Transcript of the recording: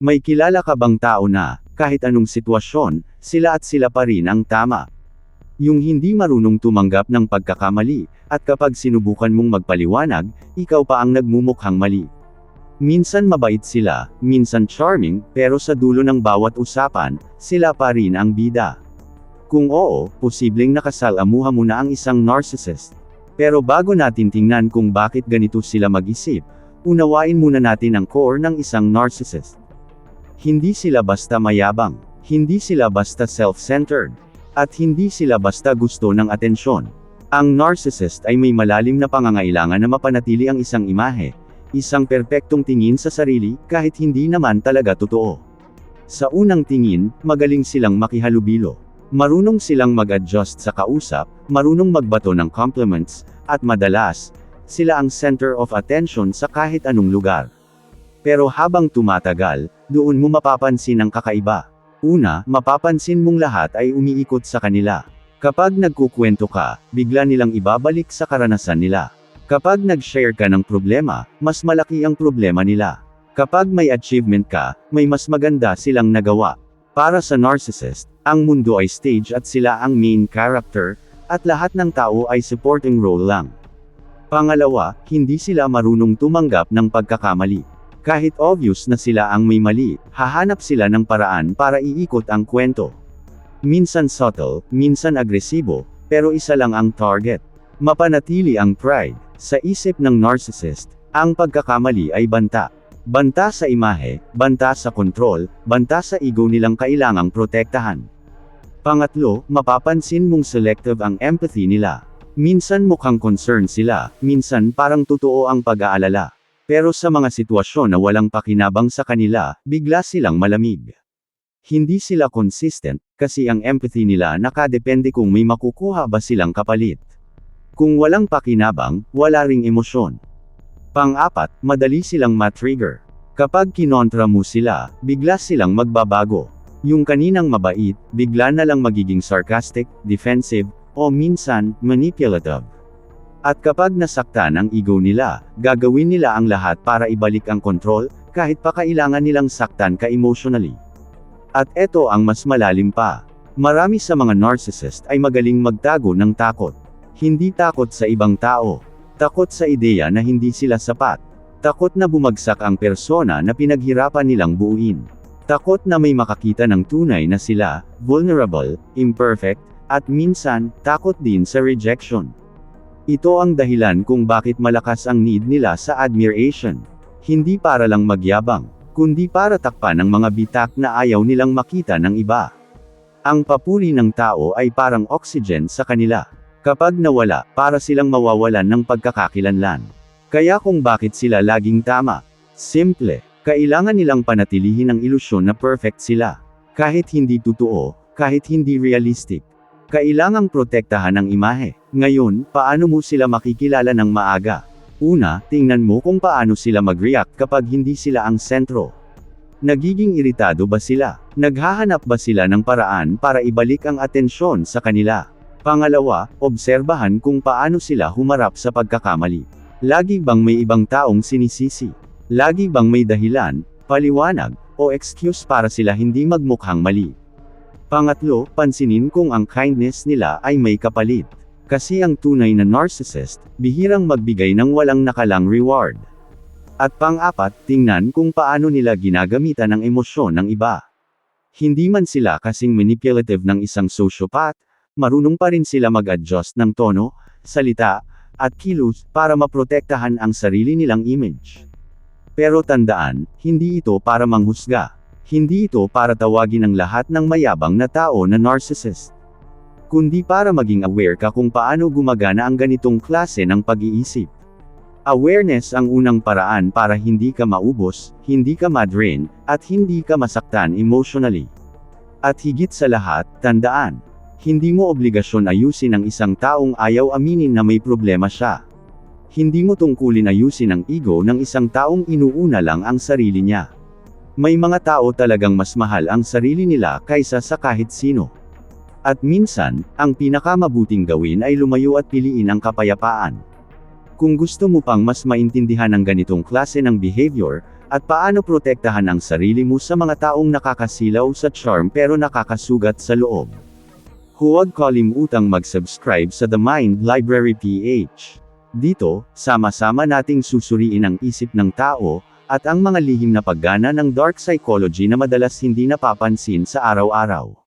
May kilala ka bang tao na, kahit anong sitwasyon, sila at sila pa rin ang tama? Yung hindi marunong tumanggap ng pagkakamali, at kapag sinubukan mong magpaliwanag, ikaw pa ang nagmumukhang mali. Minsan mabait sila, minsan charming, pero sa dulo ng bawat usapan, sila pa rin ang bida. Kung oo, posibleng nakasalamuha mo na ang isang narcissist. Pero bago natin tingnan kung bakit ganito sila mag-isip, unawain muna natin ang core ng isang narcissist. Hindi sila basta mayabang, hindi sila basta self-centered, at hindi sila basta gusto ng atensyon. Ang narcissist ay may malalim na pangangailangan na mapanatili ang isang imahe, isang perpektong tingin sa sarili, kahit hindi naman talaga totoo. Sa unang tingin, magaling silang makihalubilo. Marunong silang mag-adjust sa kausap, marunong magbato ng compliments, at madalas, sila ang center of attention sa kahit anong lugar. Pero habang tumatagal, doon mo mapapansin ang kakaiba. Una, mapapansin mong lahat ay umiikot sa kanila. Kapag nagkukwento ka, bigla nilang ibabalik sa karanasan nila. Kapag nag-share ka ng problema, mas malaki ang problema nila. Kapag may achievement ka, may mas maganda silang nagawa. Para sa narcissist, ang mundo ay stage at sila ang main character, at lahat ng tao ay supporting role lang. Pangalawa, hindi sila marunong tumanggap ng pagkakamali. Kahit obvious na sila ang may mali, hahanap sila ng paraan para iikot ang kwento. Minsan subtle, minsan agresibo, pero isa lang ang target. Mapanatili ang pride. Sa isip ng narcissist, ang pagkakamali ay banta. Banta sa imahe, banta sa kontrol, banta sa ego nilang kailangang protektahan. Pangatlo, mapapansin mong selective ang empathy nila. Minsan mukhang concerned sila, minsan parang totoo ang pag-aalala. Pero sa mga sitwasyon na walang pakinabang sa kanila, bigla silang malamig. Hindi sila consistent, kasi ang empathy nila nakadepende kung may makukuha ba silang kapalit. Kung walang pakinabang, wala ring emosyon. Pang-apat, madali silang matrigger. Kapag kinontra mo sila, bigla silang magbabago. Yung kaninang mabait, bigla na lang magiging sarcastic, defensive, o minsan, manipulative. At kapag nasaktan ang ego nila, gagawin nila ang lahat para ibalik ang control, kahit pa kailangan nilang saktan ka emotionally. At eto ang mas malalim pa. Marami sa mga narcissist ay magaling magtago ng takot. Hindi takot sa ibang tao. Takot sa ideya na hindi sila sapat. Takot na bumagsak ang persona na pinaghirapan nilang buuin. Takot na may makakita ng tunay na sila, vulnerable, imperfect, at minsan, takot din sa rejection. Ito ang dahilan kung bakit malakas ang need nila sa admiration. Hindi para lang magyabang, kundi para takpan ng mga bitak na ayaw nilang makita ng iba. Ang papuri ng tao ay parang oxygen sa kanila. Kapag nawala, para silang mawawalan ng pagkakakilanlan. Kaya kung bakit sila laging tama. Simple, kailangan nilang panatilihin ang ilusyon na perfect sila. Kahit hindi totoo, kahit hindi realistic. Kailangang protektahan ang imahe. Ngayon, paano mo sila makikilala ng maaga? Una, tingnan mo kung paano sila mag-react kapag hindi sila ang sentro. Nagiging iritado ba sila? Naghahanap ba sila ng paraan para ibalik ang atensyon sa kanila? Pangalawa, obserbahan kung paano sila humarap sa pagkakamali. Lagi bang may ibang taong sinisisi? Lagi bang may dahilan, paliwanag, o excuse para sila hindi magmukhang mali? Pangatlo, pansinin kung ang kindness nila ay may kapalit. Kasi ang tunay na narcissist, bihirang magbigay ng walang nakalang reward. At pang-apat, tingnan kung paano nila ginagamitan ang emosyon ng iba. Hindi man sila kasing manipulative ng isang sociopath, marunong pa rin sila mag-adjust ng tono, salita, at kilos para maprotektahan ang sarili nilang image. Pero tandaan, hindi ito para manghusga. Hindi ito para tawagin ang lahat ng mayabang na tao na narcissist. Kundi para maging aware ka kung paano gumagana ang ganitong klase ng pag-iisip. Awareness ang unang paraan para hindi ka maubos, hindi ka madrain, at hindi ka masaktan emotionally. At higit sa lahat, tandaan, hindi mo obligasyon ayusin ang isang taong ayaw aminin na may problema siya. Hindi mo tungkulin ayusin ang ego ng isang taong inuuna lang ang sarili niya. May mga tao talagang mas mahal ang sarili nila kaysa sa kahit sino. At minsan, ang pinakamabuting gawin ay lumayo at piliin ang kapayapaan. Kung gusto mo pang mas maintindihan ang ganitong klase ng behavior, At paano protektahan ang sarili mo sa mga taong nakakasilaw sa charm pero nakakasugat sa loob. Huwag kalimutang mag-subscribe sa The Mind Library PH. Dito, sama-sama nating susuriin ang isip ng tao, at ang mga lihim na paggana ng dark psychology na madalas hindi napapansin sa araw-araw.